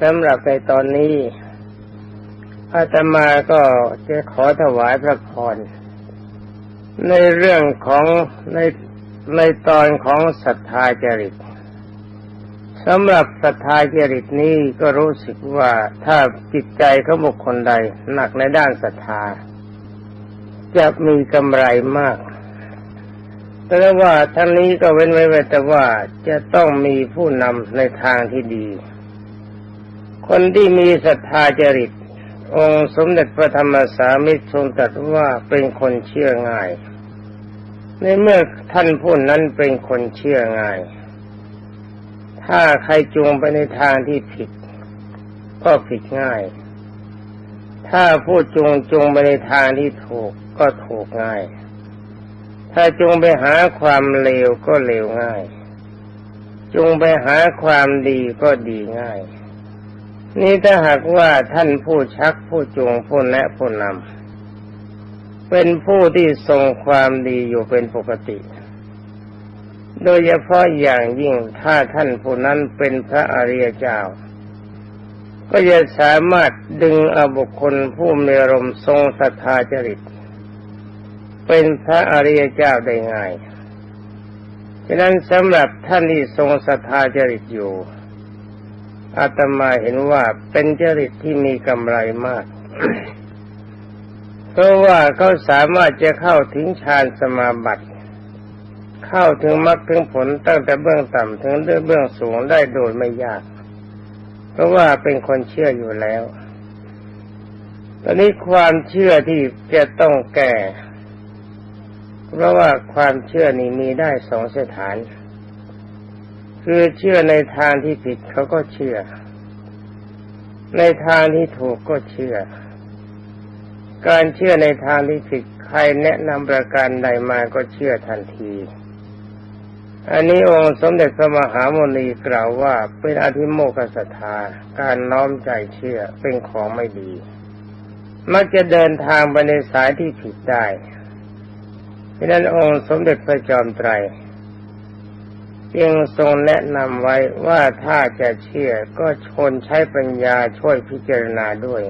สำหรับในตอนนี้อาตมาก็จะขอถวายพระพรในเรื่องของในในตอนของศรัทธาจริตสำหรับศรัทธาจริตนี้ก็รู้สึกว่าถ้าจิตใจของบุคคลใดหนักในด้านศรัทธา จะมีกำไรมาก แต่ว่าทั้งนี้ก็เว้นไว้แต่ว่าจะต้องมีผู้นำในทางที่ดี คนที่มีศรัทธาจริต องค์สมเด็จพระธรรมสามิตรทรงตรัสว่าเป็นคนเชื่อง่าย ในเมื่อท่านผู้นั้นเป็นคนเชื่อง่าย ถ้าใครจูงไปในทางที่ผิด ก็ผิดง่าย ถ้าผู้จูงจูงไปในทางที่ถูกก็ถูกง่าย ถ้าจูงไปหาความเลวก็เลวง่ายจูงไปหาความดีก็ดีง่าย นี่ถ้าหากว่าท่านผู้ชักผู้จูงผู้แนะผู้นำเป็นผู้ที่ทรงความดีอยู่เป็นปกติ โดยเฉพาะอย่างยิ่งถ้าท่านผู้นั้นเป็นพระอริยเจ้า ก็จะสามารถดึงอบุคคลผู้มีอารมณ์ทรงศรัทธาจริต เป็นพระอริยเจ้าได้ง่ายฉะนั้นสำหรับท่านที่ทรงศรัทธาจริตอยู่ อาตมาเห็นว่าเป็นจริตที่มีกำไรมาก เพราะว่าเขาสามารถจะเข้าถึงฌานสมาบัติ เข้าถึงมรรคถึงผลตั้งแต่เบื้องต่ำถึงเบื้องสูงได้โดยไม่ยาก เพราะว่าเป็นคนเชื่ออยู่แล้ว ตอนนี้ความเชื่อที่จะต้องแก่ เพราะว่าความเชื่อนี้มีได้สองสถาน คือเชื่อในทางที่ผิดเขาก็เชื่อ ในทางที่ถูกก็เชื่อ การเชื่อในทางที่ผิดใครแนะนำประการใดมาก็เชื่อทันที อันนี้องค์สมเด็จพระมหาโมนีกล่าวว่าเป็นอธิโมกขศรัทธาการน้อมใจเชื่อเป็นของไม่ดี มักจะเดินทางไปในสายที่ผิดได้ฉะนั้นองค์สมเด็จพระจอมไตร จึงทรงแนะนำไว้ว่าถ้าจะเชื่อก็ชนใช้ปัญญาช่วยพิจารณาด้วย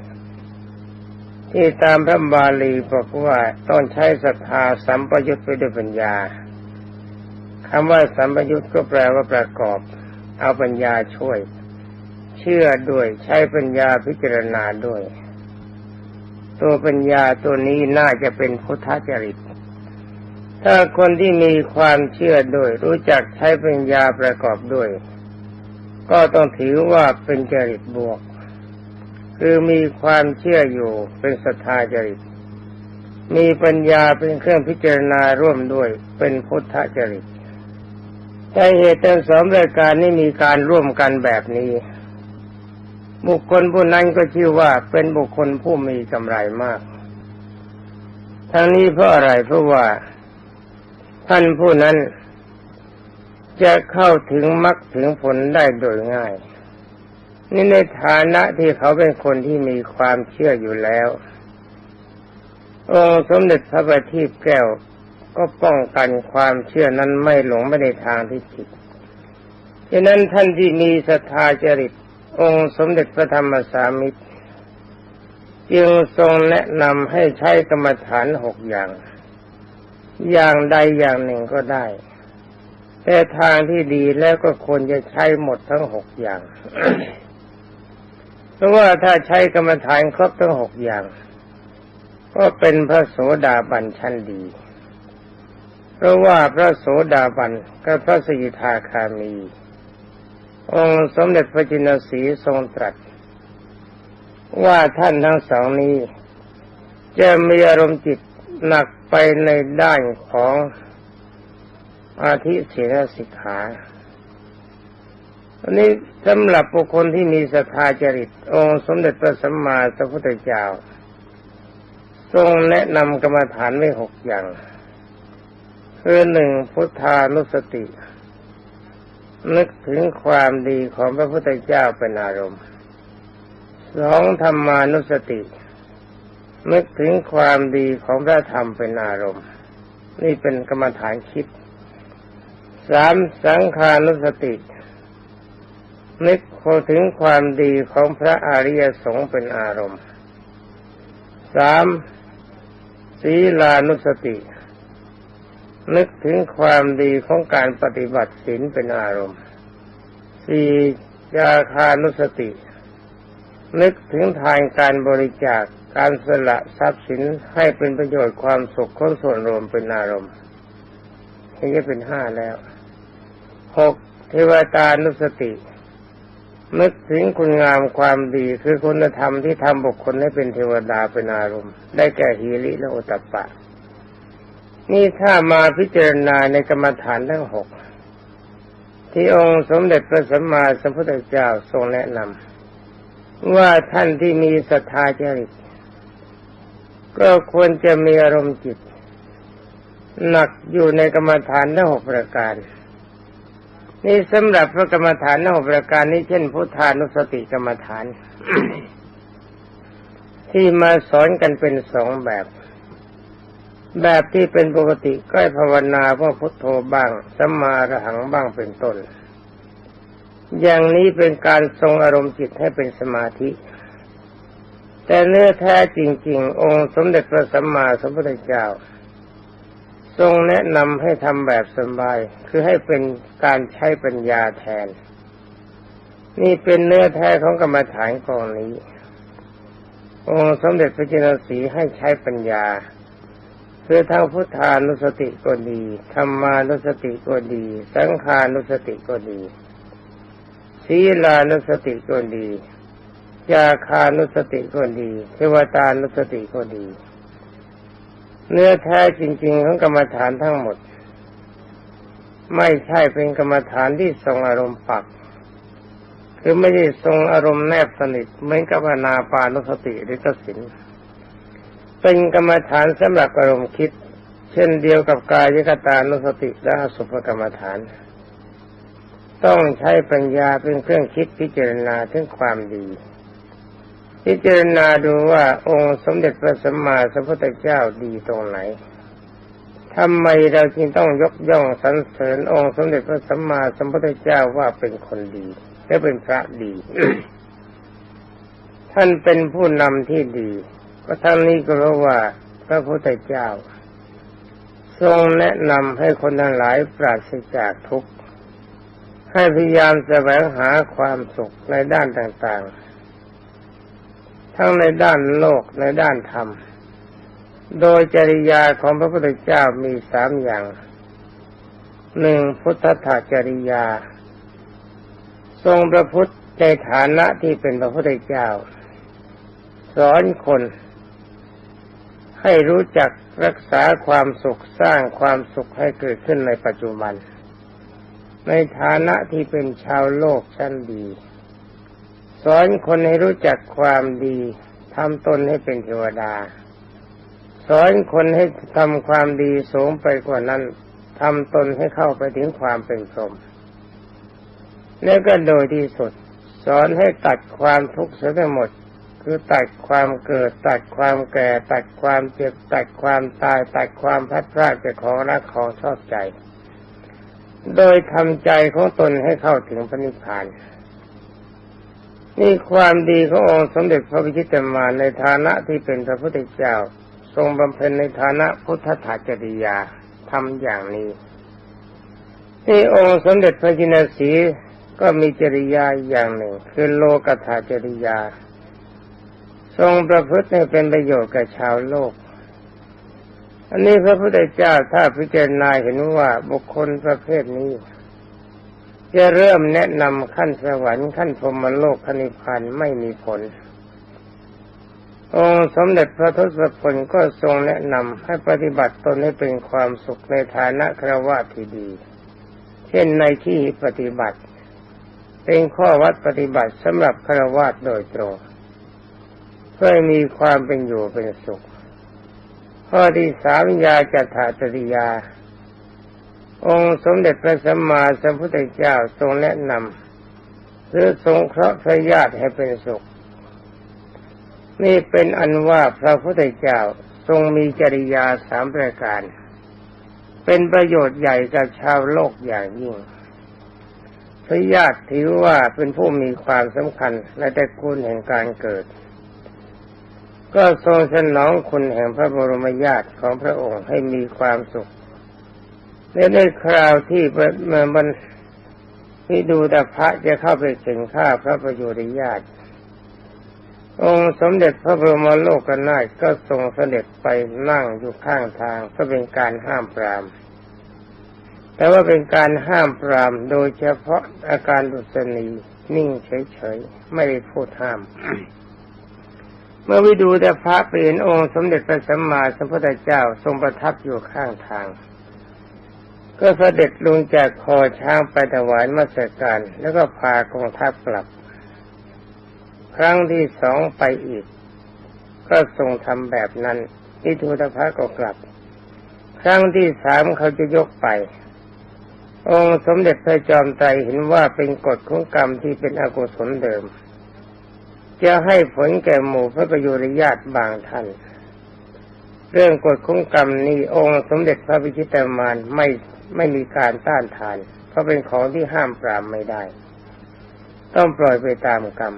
ที่ตามพระบาลีบอกว่าต้องใช้ศรัทธาสัมปยุตไปด้วยปัญญาคำว่าสัมปยุตก็แปลว่าประกอบ เอาปัญญาช่วย เชื่อด้วยใช้ปัญญาพิจารณาด้วย ตัวปัญญาตัวนี้น่าจะเป็นพุทธจริต ถ้าคนที่มีความเชื่อด้วย รู้จักใช้ปัญญาประกอบด้วย ก็ต้องถือว่าเป็นจริตบวก คือมีความเชื่ออยู่เป็นศรัทธาจริต มีปัญญาเป็นเครื่องพิจารณาร่วมด้วย เป็นพุทธจริตแต่เหตุทั้งสองรายการนี้มีการร่วมกันแบบนี้ บุคคลผู้นั้นก็ชื่อว่าเป็นบุคคลผู้มีกำไรมาก ทั้งนี้เพราะอะไรเพราะว่า ท่านผู้นั้นจะเข้าถึงมรรคถึงผลได้โดยง่าย นี่ในฐานะที่เขาเป็นคนที่มีความเชื่ออยู่แล้ว องค์สมเด็จพระบัณฑิตแก้วก็ป้องกันความเชื่อนั้นไม่หลงไม่ในทางที่ผิดฉะนั้นท่านที่มีศรัทธาจริต องค์สมเด็จพระธรรมสามิตร จึงทรงแนะนำให้ใช้กรรมฐานหกอย่าง อย่างใดอย่างหนึ่งก็ได้ แต่ทางที่ดีแล้วก็ควรจะใช้หมดทั้งหกอย่าง เพราะว่าถ้าใช้กรรมฐานครบทั้งหกอย่าง ก็เป็นพระโสดาบันชั้นดี เพราะว่าพระโสดาบันกับพระสกิทาคามี องค์สมเด็จพระจินสีทรงตรัส ว่าท่านทั้งสองนี้จะมีอารมณ์จิต หนักไปในด้านของอาทิเสนสิกขาอันนี้สำหรับบุคคลที่มีศรัทธาจริต องค์สมเด็จพระสัมมาสัมพุทธเจ้า ทรงแนะนำกรรมฐานไว้หกอย่าง คือหนึ่งพุทธานุสติ นึกถึงความดีของพระพุทธเจ้าเป็นอารมณ์สองธรรมานุสติ นึกถึงความดีของพระธรรมเป็นอารมณ์ นี่เป็นกรรมฐานคิดสามสังขานุสติ นึกถึงความดีของพระอริยสงฆ์เป็นอารมณ์สามศีลานุสติ นึกถึงความดีของการปฏิบัติศีลเป็นอารมณ์สี่ยาคานุสติ นึกถึงทางการบริจาค การสละทรัพย์สินให้เป็นประโยชน์ความสุขของส่วนรวมเป็นอารมณ์นี่จะเป็นห้าแล้วหกเทวตานุสตินึกถึงคุณงามความดีคือคุณธรรมที่ทำบุคคลให้เป็นเทวดาเป็นอารมณ์ ได้แก่ฮีริและโอตตปปะ นี่ถ้ามาพิจารณาในกรรมฐานทั้งหกที่องค์สมเด็จพระสัมมาสัมพุทธเจ้าทรงแนะนำว่าท่านที่มีศรัทธาจริต ก็ควรจะมีอารมณ์จิต หนักอยู่ในกรรมฐานทั้งหกประการ นี่สำหรับพระกรรมฐานทั้งหกประการนี้เช่นพุทธานุสติกรรมฐาน ที่มาสอนกันเป็นสองแบบ แบบที่เป็นปกติก็ภาวนาว่าพุทโธบ้างสัมมาอรหังบ้างเป็นต้น อย่างนี้เป็นการทรงอารมณ์จิตให้เป็นสมาธิ แต่เนื้อแท้จริง ๆ องค์สมเด็จพระสัมมาสัมพุทธเจ้า ทรงแนะนำให้ทำแบบสบาย คือให้เป็นการใช้ปัญญาแทน นี่เป็นเนื้อแท้ของกรรมฐานกองนี้ องค์สมเด็จพระจินสีให้ใช้ปัญญาคือทางพุทธานุสติก็ดีธรรมานุสติก็ดี สังขานุสติก็ดี ศีลานุสติก็ดี ยาคานุสติก็ดี เทวตานุสติก็ดี เนื้อแท้จริงๆของกรรมฐานทั้งหมด ไม่ใช่เป็นกรรมฐานที่ทรงอารมณ์ปัก คือไม่ได้ทรงอารมณ์แนบสนิทเหมือนกับนาปานุสติหรือกสินเป็นกรรมฐานสำหรับอารมณ์คิด เช่นเดียวกับกายกตานุสติและสุภกรรมฐาน ต้องใช้ปัญญาเป็นเครื่องคิดพิจารณาถึงความดี พิจารณาดูว่าองค์สมเด็จพระสัมมาสัมพุทธเจ้าดีตรงไหนทำไมเราจึงต้องยกย่องสรรเสริญองค์สมเด็จพระสัมมาสัมพุทธเจ้าว่าเป็นคนดีและเป็นพระดี ท่านเป็นผู้นำที่ดี ก็ทั้งนี้ก็เพราะว่าพระพุทธเจ้า ทรงแนะนำให้คนทั้งหลายปราศจากทุกข์ ให้พยายามแสวงหาความสุขในด้านต่างๆ ทั้งในด้านโลกในด้านธรรม โดยจริยาของพระพุทธเจ้ามีสามอย่างหนึ่งพุทธถาจริยา ทรงประพุทธในฐานะที่เป็นพระพุทธเจ้า สอนคนให้รู้จักรักษาความสุขสร้างความสุขให้เกิดขึ้นในปัจจุบัน ในฐานะที่เป็นชาวโลกชั้นดี สอนคนให้รู้จักความดีทำตนให้เป็นเทวดา สอนคนให้ทำความดีสูงไปกว่านั้นทำตนให้เข้าไปถึงความเป็นพรหมแล้วก็โดยที่สุด สอนให้ตัดความทุกข์เสียทั้งหมด คือตัดความเกิด ตัดความแก่ ตัดความเจ็บ ตัดความตาย ตัดความพัดพลาดจากของรักของชอบใจ โดยทำใจของตนให้เข้าถึงพระนิพพาน นี่ความดีขององค์สมเด็จพระพิชิตมารในฐานะที่เป็นพระพุทธเจ้า ทรงบำเพ็ญในฐานะพุทธถาจริยาทำอย่างนี้นี่องค์สมเด็จพระจินสีก็มีจริยาอย่างหนึ่ง คือโลกถาจริยา ทรงประพฤติให้เป็นประโยชน์กับชาวโลก อันนี้พระพุทธเจ้าถ้าพิจารณาเห็นว่าบุคคลประเภทนี้ จะเริ่มแนะนำขั้นสวรรค์ขั้นพรมโลกขั้นนิพพานไม่มีผล องค์สมเด็จพระทศพลก็ทรงแนะนำให้ปฏิบัติตนให้เป็นความสุขในฐานะครวะที่ดี เช่นในที่ปฏิบัติ เป็นข้อวัดปฏิบัติสำหรับครวะโดยตรงเพื่อมีความเป็นอยู่เป็นสุข ข้อที่สามยาจัตถาจริยา องค์สมเด็จพระสัมมาสัมพุทธเจ้าทรงแนะนำหรือทรงเคราะห์พระญาติให้เป็นสุข นี่เป็นอันว่าพระพุทธเจ้าทรงมีจริยาสามประการ เป็นประโยชน์ใหญ่กับชาวโลกอย่างยิ่ง พระญาติถือว่าเป็นผู้มีความสำคัญในตระกูลแห่งการเกิด ก็ทรงสนองคุณแห่งพระบรมญาติของพระองค์ให้มีความสุข และในคราวที่มันวิดูดาพระจะเข้าไปเข็นฆ่าพระประโยชน์ญาติ องค์สมเด็จพระบรมโลกนาถก็ทรงเสด็จไปนั่งอยู่ข้างทางก็เป็นการห้ามปราม แต่ว่าเป็นการห้ามปรามโดยเฉพาะอาการดุษณีนิ่งเฉยๆ ไม่ได้พูดห้าม เมื่อวิดูแต่พระเปลี่ยนองค์สมเด็จพระสัมมาสัมพุทธเจ้าทรงประทับอยู่ข้างทาง ก็เสด็จลงจากคอช้างไปถวายมัสการแล้วก็พากองทัพกลับ ครั้งที่สองไปอีก ก็ทรงทำแบบนั้นนิทูตพระก็กลับ ครั้งที่สามเขาจะยกไป องค์สมเด็จพระจอมไตรเห็นว่าเป็นกฎของกรรมที่เป็นอกุศลเดิม จะให้ผลแก่หมู่พระประยุรญาติบางท่านเรื่องกฎของกรรมนี้องค์สมเด็จพระพิชิตามานไม่ ไม่มีการต้านทาน เพราะเป็นของที่ห้ามปรามไม่ได้ ต้องปล่อยไปตามกรรม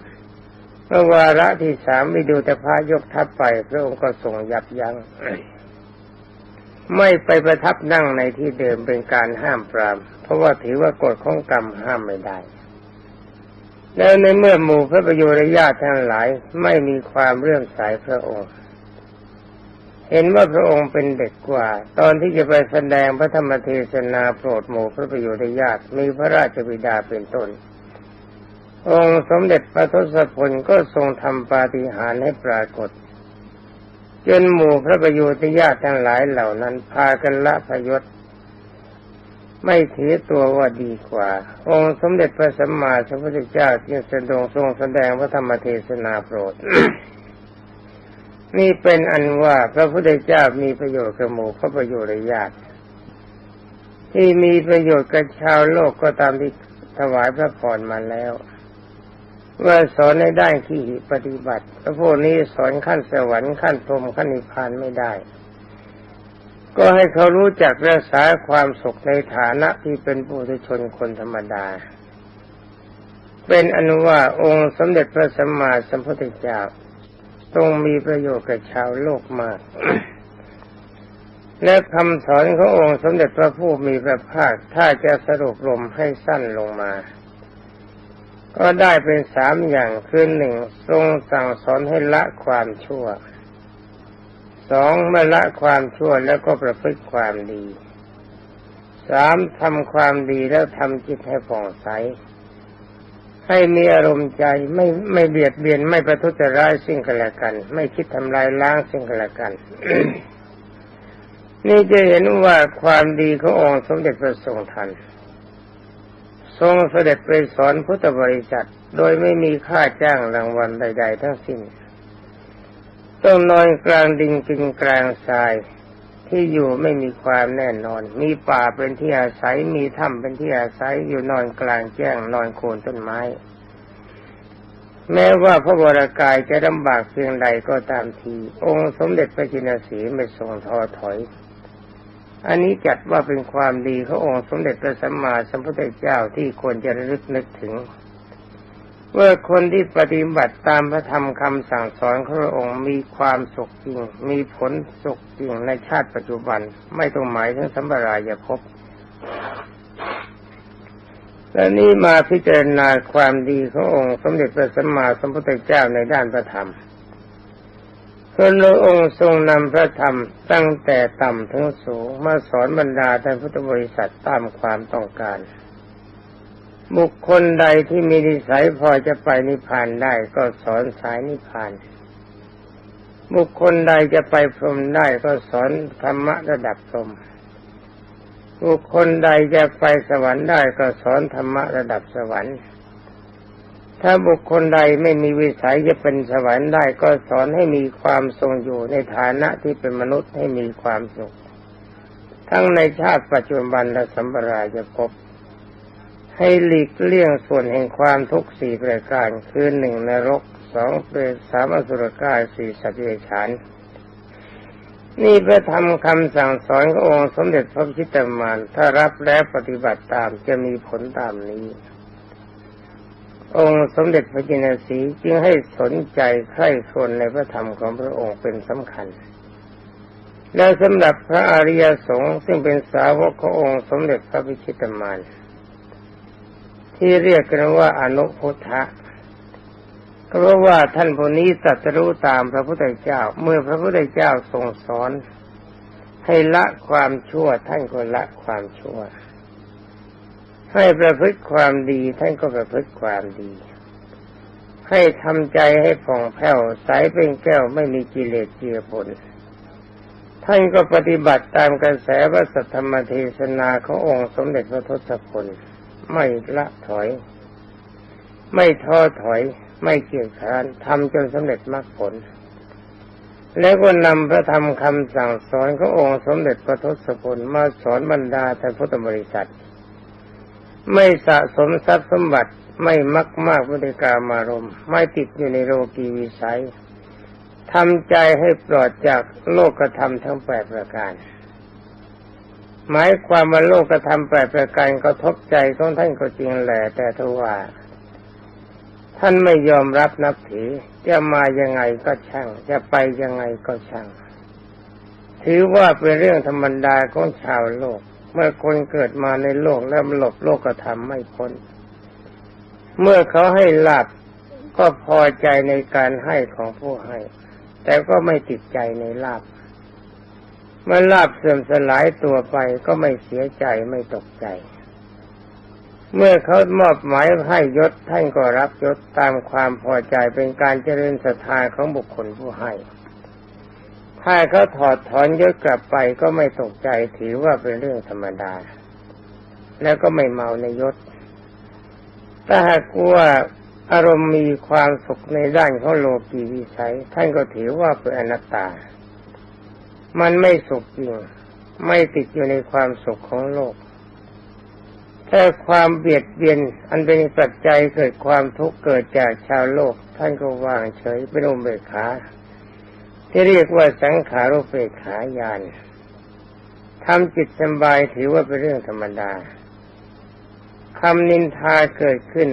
เมื่อวาระที่สามวิดูแต่พระยกทัพไป พระองค์ก็ทรงยับยัง้งไม่ไปประทับนั่งในที่เดิมเป็นการห้ามปราม เพราะว่าถือว่ากฎของกรรมห้ามไม่ได้ แล้วในเมื่อหมู่พระประโยชน์ญาติทั้งหลายไม่มีความเรื่อมใสพระองค์ เห็นว่าพระองค์เป็นเด็กกว่า ตอนที่จะไปแสดงพระธรรมเทศนาโปรดหมู่พระประโยชน์ญาติมีพระราชบิดาเป็นต้น องค์สมเด็จพระทศพลก็ทรงทำปาฏิหาริย์ให้ปรากฏจนหมู่พระประโยชน์ญาติทั้งหลายเหล่านั้นพากันละพยศ ไม่ถือตัวว่าดีกว่า องค์สมเด็จพระสัมมาสัมพุทธเจ้าจึงแสดงทรงแสดงพระธรรมเทศนาโปรด นี่เป็นอันว่าพระพุทธเจ้ามีประโยชน์กับหมู่พระประโยชน์ญาติที่มีประโยชน์กับชาวโลกก็ตามที่ถวายพระพรมาแล้วว่าสอนในด้านที่ปฏิบัติพระพวกนี้สอนขั้นสวรรค์ขั้นพรมขั้นนิพพานไม่ได้ ก็ให้เขารู้จักรักษาความสุขในฐานะที่เป็นปุถุชนคนธรรมดา เป็นอนุว่าองค์สมเด็จพระสัมมาสัมพุทธเจ้า รงมีประโยชน์กับชาวโลกมาก และคำสอนขององค์สมเด็จพระผู้มีพระภาคถ้าจะสรุปลมให้สั้นลงมา ก็ได้เป็นสามอย่างคือหนึ่งทรงสั่งสอนให้ละความชั่วสองเมื่อละความชั่วแล้วก็ประพฤติความดีสามทำความดีแล้วทำจิตให้ผ่องใส ให้มีอารมณ์ใจไม่ไม่เบียดเบียนไม่ประทุษร้ายสิ่งกันและกัน ไม่คิดทำลายล้างสิ่งกันและกันนี่จะเห็นว่าความดีขององค์สมเด็จพระทรงทัน ทรงเสด็จไปสอนพุทธบริษัทโดยไม่มีค่าจ้างรางวัลใด ๆ ทั้งสิ้น ต้องนอนกลางดินกินกลางทราย ที่อยู่ไม่มีความแน่นอน มีป่าเป็นที่อาศัย มีถ้ำเป็นที่อาศัย อยู่นอนกลางแจ้งนอนโคนต้นไม้ แม้ว่าพระวรากายจะลำบากเพียงใดก็ตามที องค์สมเด็จพระจินสีไม่ทรงท้อถอย อันนี้จัดว่าเป็นความดีขององค์สมเด็จพระสัมมาสัมพุทธเจ้าที่ควรจะระลึกนึกถึง ว่าคนที่ปฏิบัติตามพระธรรมคำสั่งสอนของพระองค์มีความสุขจริง มีผลสุขจริงในชาติปัจจุบัน ไม่ต้องหมายถึงสัมปรายภพและนี้มาพิจารณาความดีขององค์ สมเด็จพระสัมมาสัมพุทธเจ้าในด้านพระธรรมพระองค์ทรงนำพระธรรมตั้งแต่ต่ำถึงสูงมาสอนบรรดาท่านพุทธบริษัทตามความต้องการ บุคคลใดที่มีนิสัยพอจะไปนิพพานได้ก็สอนสายนิพพาน บุคคลใดจะไปพรหมได้ก็สอนธรรมะระดับพรหมบุคคลใดจะไปสวรรค์ได้ก็สอนธรรมะระดับสวรรค์ ถ้าบุคคลใดไม่มีวิสัยจะเป็นสวรรค์ได้ก็สอนให้มีความทรงอยู่ในฐานะที่เป็นมนุษย์ให้มีความสุข ทั้งในชาติปัจจุบันและสัมปรายภพ ให้หลีกเลี่ยงส่วนแห่งความทุกข์สี่ประการคือหนึ่งนรกสองเปรตสามอสุรกายสี่สัตว์เดรัจฉานนี่พระธรรมคำสั่งสอนขององค์สมเด็จพระพิชิตามานถ้ารับแล้วปฏิบัติตามจะมีผลตามนี้ องค์สมเด็จพระจินสีจึงให้สนใจใคร่ครวญในพระธรรมของพระองค์เป็นสำคัญ แล้วสำหรับพระอริยสงฆ์ซึ่งเป็นสาวกขององค์สมเด็จพระพิชิตมาร ที่เรียกกันว่าอนุพุทธะก็เพราะว่าท่านผู้นี้ตรัสรู้ตามพระพุทธเจ้า เมื่อพระพุทธเจ้าทรงสอน ให้ละความชั่วท่านก็ละความชั่ว ให้ประพฤติความดีท่านก็ประพฤติความดี ให้ทำใจให้ผ่องแผ้วใสเป็นแก้วไม่มีกิเลสเจือปนท่านก็ปฏิบัติตามกระแสพระสัทธรรมเทศนาขององค์สมเด็จพระทศพล ไม่ละถอย ไม่ท้อถอย ไม่เกียจคร้านทำจนสำเร็จมรรคผล แล้วก็นำพระธรรมคำสั่งสอนขององค์สมเด็จพระทศพลมาสอนบรรดาท่านพุทธบริษัท ไม่สะสมทรัพย์สมบัติไม่มักมากวิธีการมารมณ์ไม่ติดอยู่ในโลกีวิสัยทำใจให้ปลอดจากโลกธรรมทั้งแปดประการ หมายความว่าโลกธรรมแปดประการกระทบใจของท่านก็จริงแหละแต่ทว่า ท่านไม่ยอมรับนับถือจะมายังไงก็ช่าง จะไปยังไงก็ช่าง ถือว่าเป็นเรื่องธรรมดาของชาวโลก เมื่อคนเกิดมาในโลกแล้วหลบโลกธรรมไม่พ้น เมื่อเขาให้ลาบก็พอใจในการให้ของผู้ให้ แต่ก็ไม่ติดใจในลาบ เมื่อลาบเสื่อมสลายตัวไปก็ไม่เสียใจไม่ตกใจ เมื่อเขามอบหมายให้ยศท่านก็รับยศตามความพอใจเป็นการเจริญศรัทธาของบุคคลผู้ให้ ถ้าเขาถอดถอนยศกลับไปก็ไม่ตกใจถือว่าเป็นเรื่องธรรมดา แล้วก็ไม่เมาในยศ ถ้าหากว่าอารมณ์มีความสุขในด้านของโลกีวิสัย ท่านก็ถือว่าเป็นอนัตตา มันไม่สุขจริง ไม่ติดอยู่ในความสุขของโลกถ้าความเบียดเบียนอันเป็นปัจจัยเกิดความทุกข์เกิดจากชาวโลก ท่านก็วางเฉยเป็นอุเบกขาที่เรียกว่าสังขารุเบกขายานทำจิตสบายถือว่าเป็นเรื่องธรรมดาคำนินทาเกิดขึ้น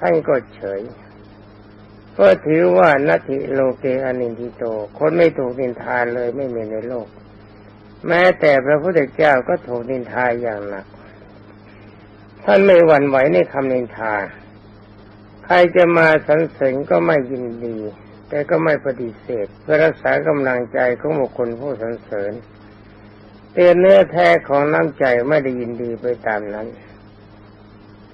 ท่านก็เฉย ก็ถือว่านัตถิโลเกอนินทิโต คนไม่ถูกนินทาเลยไม่มีในโลก แม้แต่พระพุทธเจ้าก็ถูกนินทาอย่างหนัก ท่านไม่หวั่นไหวในคำนินทา ใครจะมาสรรเสริญก็ไม่ยินดี แต่ก็ไม่ปฏิเสธ เพื่อรักษากำลังใจของบุคคลผู้สรรเสริญเตือนเนื้อแท้ของน้ำใจไม่ได้ยินดีไปตามนั้น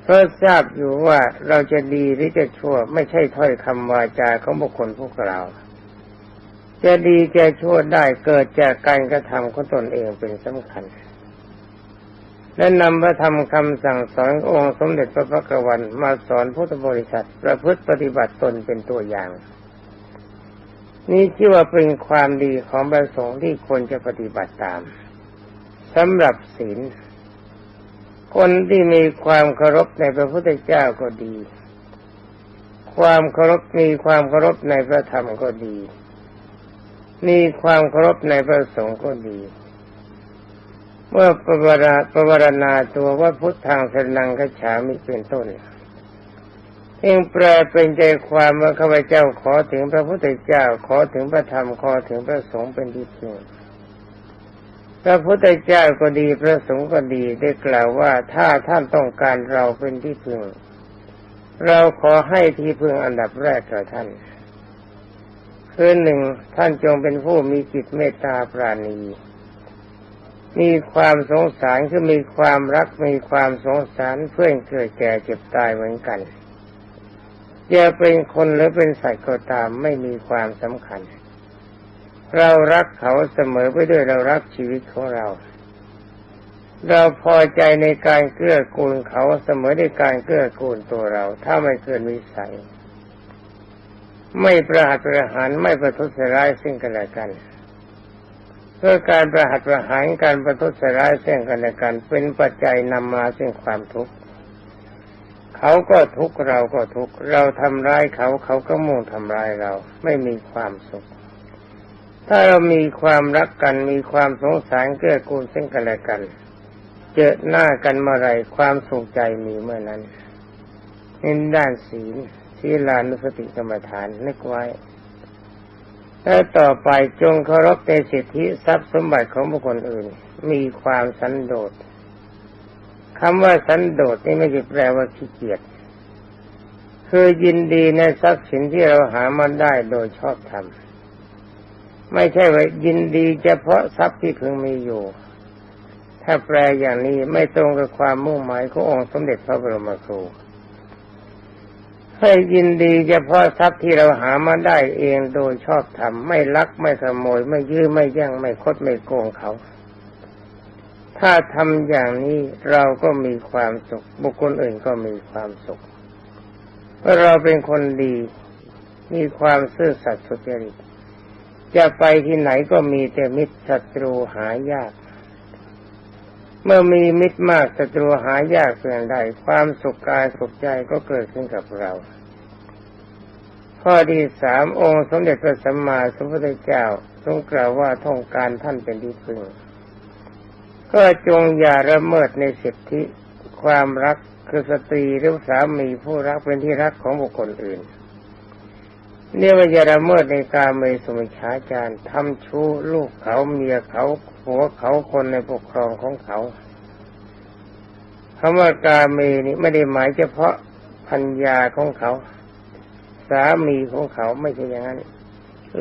เพราะทราบอยู่ว่าเราจะดีหรือจะชั่ว ไม่ใช่ถ้อยคำวาจาของบุคคลพวกเรา จะดีจะชั่วได้เกิดจากการกระทำของตนเองเป็นสำคัญ และนำพระธรรมคำสั่งสอนององค์สมเด็จพระพักวันมาสอนพุทธบริษัทประพฤติปฏิบัติตนเป็นตัวอย่าง นี่ชื่อว่าเป็นความดีของประสงค์ที่ควรจะปฏิบัติตามสำหรับศีล คนที่มีความเคารพในพระพุทธเจ้าก็ดี ความเคารพมีความเคารพในพระธรรมก็ดี มีความเคารพในพระสงฆ์ก็ดี เมื่อประวราประวรณาตัวว่าพุทธังสนังกฉามิเป็นต้นเองแปลเป็นใจความว่าข้าพเจ้าขอถึงพระพุทธเจ้าขอถึงพระธรรมขอถึงพระสงฆ์เป็นที่พึ่ง พระพุทธเจ้าก็ดีพระสงฆ์ก็ดีได้กล่าวว่าถ้าท่านต้องการเราเป็นที่พึ่ง เราขอให้ที่พึ่งอันดับแรกกับท่านคือหนึ่งท่านจงเป็นผู้มีจิตเมตตาปราณี มีความสงสารคือมีความรักมีความสงสารเพื่อนเกิดแก่เจ็บตายเหมือนกันจะเป็นคนหรือเป็นสัตว์ก็ตามไม่มีความสำคัญ เรารักเขาเสมอไปด้วยเรารักชีวิตของเรา เราพอใจในการเกื้อกูลเขาเสมอในการเกื้อกูลตัวเรา ถ้าไม่เกินวิสัย ไม่ประหัตประหารไม่ประทุษร้ายซึ่งกันและกันเพื่อการประหัตประหารการประทุษร้ายซึ่งกันและกัน เป็นปัจจัยนำมาซึ่งความทุกข์เขาก็ทุกข์เราก็ทุกข์เราทำร้ายเขาเขาก็มุ่งทำร้ายเรา ไม่มีความสุข ถ้าเรามีความรักกันมีความสงสารเกื้อกูลซึ่งกันและกัน เจอหน้ากันเมื่อไรความสุขใจมีเมื่อนั้นในด้านศีลศีลานุสติกรรมฐานนึกไว้แล้ต่อไปจงเคารพในสิทธิทรัพย์สมบัติของบุคคลอื่น มีความสันโดษคำว่าสันโดษนี่ไม่ใช่แปลว่าขี้เกียจคือยินดีในทรัพย์สินที่เราหามาได้โดยชอบธรรม ไม่ใช่ว่ายินดีเฉพาะทรัพย์ที่เพิ่งมีอยู่ ถ้าแปลอย่างนี้ไม่ตรงกับความมุ่งหมายขององค์สมเด็จพระบรมครูให้ยินดีเฉพาะทรัพย์ที่เราหามาได้เองโดยชอบธรรมไม่ลักไม่ขโมย ไม่ยื้อไม่ย่งไม่คดไม่โกงเขา ถ้าทำอย่างนี้เราก็มีความสุข บุคคลอื่นก็มีความสุขเพราะเราเป็นคนดี มีความซื่อสัตย์สุจริต จะไปที่ไหนก็มีแต่มิตรศัตรูหายาก เมื่อมีมิตรมากศัตรูหายากเพียงใดความสุขกายสุขใจก็เกิดขึ้นกับเรา ข้อที่สามองค์สมเด็จพระสัมมาสัมพุทธเจ้าทรงกล่าวว่าท่องการท่านเป็นที่พึ่งก็จงอย่าละเมิดในสิทธิความรักคือสตรีหรือสามีผู้รักเป็นที่รักของบุคคลอื่น เนี่ยว่าอย่าละเมิดในการเมสุมิชาจารทำชู้ลูกเขาเมียเขาผัวเขาคนในปกครองของเขาคำว่ากาเมนี่ไม่ได้หมายเฉพาะพัญญาของเขา สามีของเขาไม่ใช่อย่างนั้น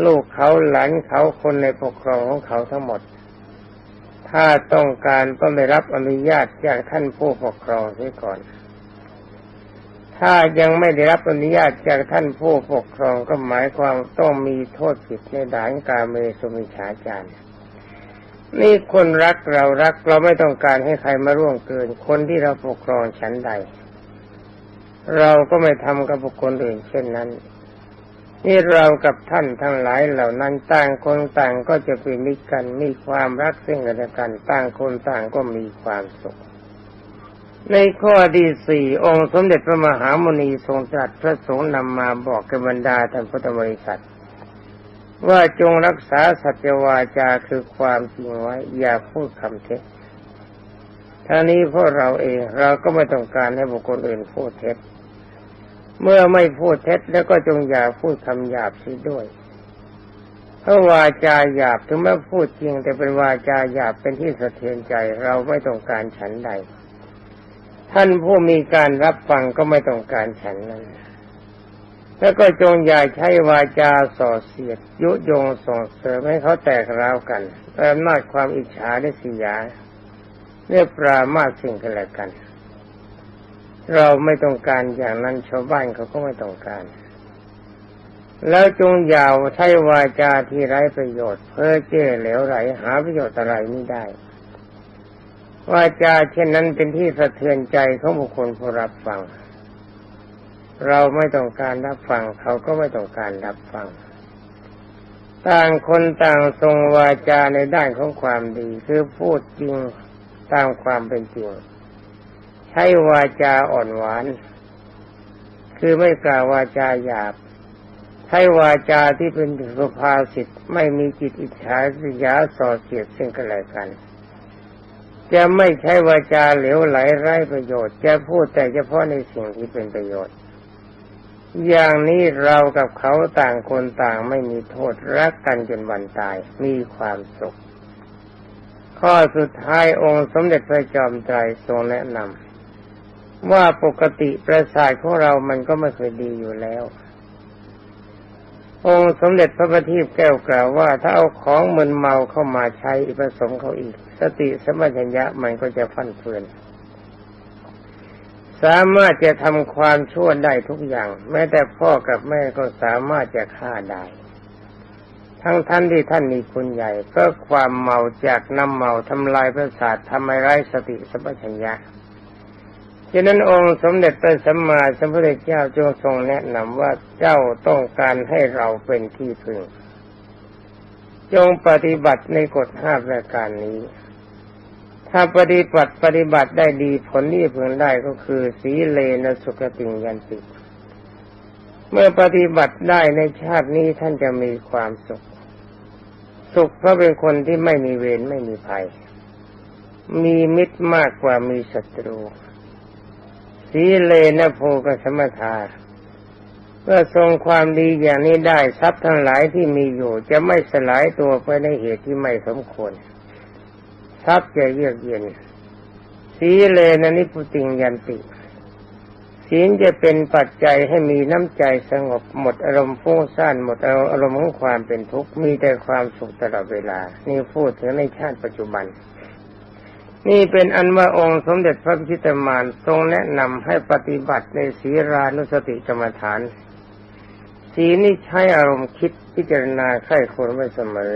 ลูกเขาหลานเขาคนในปกครองของเขาทั้งหมด ถ้าต้องการต้องได้รับอนุญาตจากท่านผู้ปกครองเสียก่อน ถ้ายังไม่ได้รับอนุญาตจากท่านผู้ปกครองก็หมายความต้องมีโทษผิดในด่านกาเมสุมิชาจารย์นี่คนรักเรารักเราไม่ต้องการให้ใครมาร่วงเกิน คนที่เราปกครองฉันใด เราก็ไม่ทำกับบุคคลอื่นเช่นนั้น นี่เรากับท่านทั้งหลายเหล่านั้นต่างคนต่างก็จะเป็นมิตรกันมีความรักซึ่งกันและกัน ต่างคนต่างก็มีความสุข ในข้อที่สี่องค์สมเด็จพระมหามุนีทรงตรัสพระสงฆ์นำมาบอกกับบรรดาท่านพุทธบริษัท ว่าจงรักษาสัจวาจาคือความจริงไว้ อย่าพูดคำเท็จท่านี้เพราะเราเองเราก็ไม่ต้องการให้บุคคลอื่นพูดเท็จ เมื่อไม่พูดเท็จแล้วก็จงอย่าพูดคำหยาบสิด้วยเพราะวาจาหยาบถึงแม้พูดจริงแต่เป็นวาจาหยาบเป็นที่สะเทือนใจ เราไม่ต้องการฉันใด ท่านผู้มีการรับฟังก็ไม่ต้องการฉันนั้น แล้วก็จงอย่าใช้วาจาส่อเสียด ยุยงส่งเสริมให้เขาแตกร้าวกันแต่อำนาจความอิจฉาได้สิยาเรียปรามาสสิ่งกันและกัน เราไม่ต้องการอย่างนั้นชาวบ้านเขาก็ไม่ต้องการ แล้วจงอย่าใช้วาจาที่ไร้ประโยชน์ เพ้อเจ้อเหลวไหลหาประโยชน์อะไรไม่ได้ วาจาเช่นนั้นเป็นที่สะเทือนใจของบุคคลผู้รับฟัง เราไม่ต้องการรับฟัง เขาก็ไม่ต้องการรับฟัง ต่างคนต่างทรงวาจาในด้านของความดี คือพูดจริงตามความเป็นจริง ใช้วาจาอ่อนหวาน คือไม่กล่าววาจาหยาบ ใช้วาจาที่เป็นสุภาษิตไม่มีจิตอิจฉาสิยาส่อเสียดซึ่งกันและกัน จะไม่ใช้วาจาเหลวไหลไร้ประโยชน์ จะพูดแต่เฉพาะในสิ่งที่เป็นประโยชน์ อย่างนี้เรากับเขาต่างคนต่างไม่มีโทษรักกันจนวันตายมีความสุข ข้อสุดท้ายองค์สมเด็จพระจอมไตรทรงแนะนำว่าปกติประสาทของเรามันก็ไม่เคยดีอยู่แล้ว องค์สมเด็จพระบัณฑิตแก้วกล่าวว่า ถ้าเอาของมึนเมาเข้ามาใช้ผสมเขาอีก สติสมัญญะมันก็จะฟั่นเฟือน สามารถจะทำความชั่วได้ทุกอย่าง แม้แต่พ่อกับแม่ก็สามารถจะฆ่าได้ ทั้งท่านที่ท่านมีคุณใหญ่ ก็ความเมาจากน้ำเมาทำลายประสาททำให้ไร้สติสัมปชัญญะ ฉะนั้นองค์สมเด็จพระสัมมาสัมพุทธเจ้าจงทรงแนะนำว่าเจ้าต้องการให้เราเป็นที่พึ่ง จงปฏิบัติในกฎห้าประการนี้ ถ้าปฏิบัติปฏิบัติได้ดีผลที่พึงได้ก็คือ สีเลนสุขติงยันติ เมื่อปฏิบัติได้ในชาตินี้ท่านจะมีความสุข สุขเพราะเป็นคนที่ไม่มีเวรไม่มีภัย มีมิตรมากกว่ามีศัตรู สีเลนะโพกสมทาเมื่อทรงความดีอย่างนี้ได้ทรัพย์ทั้งหลายที่มีอยู่ จะไม่สลายตัวไปในเหตุที่ไม่สมควร ทรัพย์จะเยือกเย็น สีเลนะนิพุติงยันติศีลจะเป็นปัจจัยให้มีน้ำใจสงบหมดอารมณ์ฟุ้งซ่านหมดอารมณ์ของความเป็นทุกข์มีแต่ความสุขตลอดเวลา นี่พูดถึงในชาติปัจจุบัน นี่เป็นอันว่าองค์สมเด็จพระพิชิตมารทรงแนะนำให้ปฏิบัติในศีรานุสติกรรมฐาน ศีนี่ใช้อารมณ์คิดพิจารณาไข้ควรไว้เสมอ